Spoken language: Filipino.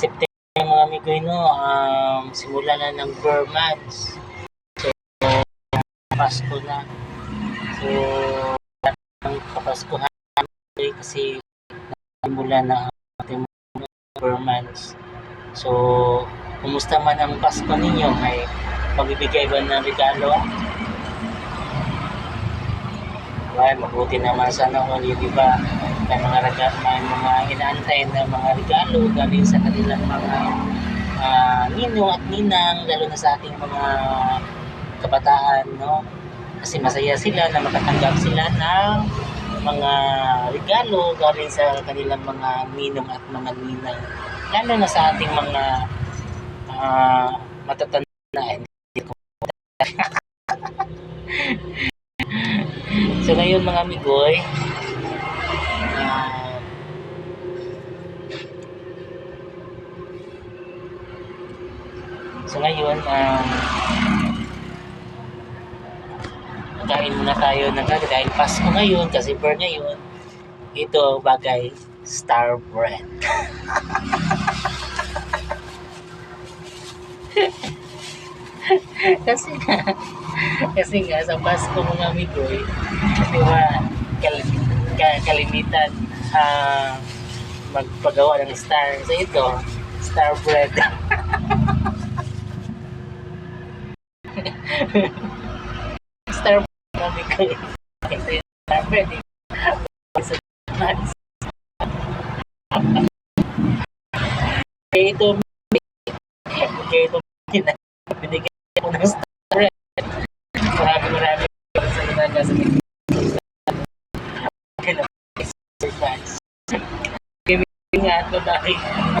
September mga amigo no, um, simula na ng Burr months. So, Pasko na. So, ang kapaskuhan kasi simula na ang ating Burr months. So, kumusta man ang Pasko ninyo? May pagbibigay ba ng regalo? Well, mabuti naman sana all, di ba? May mga regalo, may mga inaantay na mga regalo galing sa kanilang mga ah, ninong at ninang, lalo na sa ating mga kabataan, no? Kasi masaya sila na makatanggap sila ng mga regalo galing sa kanilang mga ninong at mga ninang. Lalo na sa ating mga ah, matatanda. Hindi ko So ngayon mga amigoy, ah, so ngayon, um, kain muna tayo ng ano, dahil Pasko ngayon, kasi burn ngayon, ito bagay, star bread. kasi nga, kasi nga sa Pasko mga amigoy, di ba, kal, ka, kalimitan ah magpagawa ng star. So ito, star bread. star bread mga amigoy. Ito yung star bread. eh. Kaya ito, kaya ito, binigyan ko ng star bread. Maraming maraming salamat sa Ingat, bye-bye.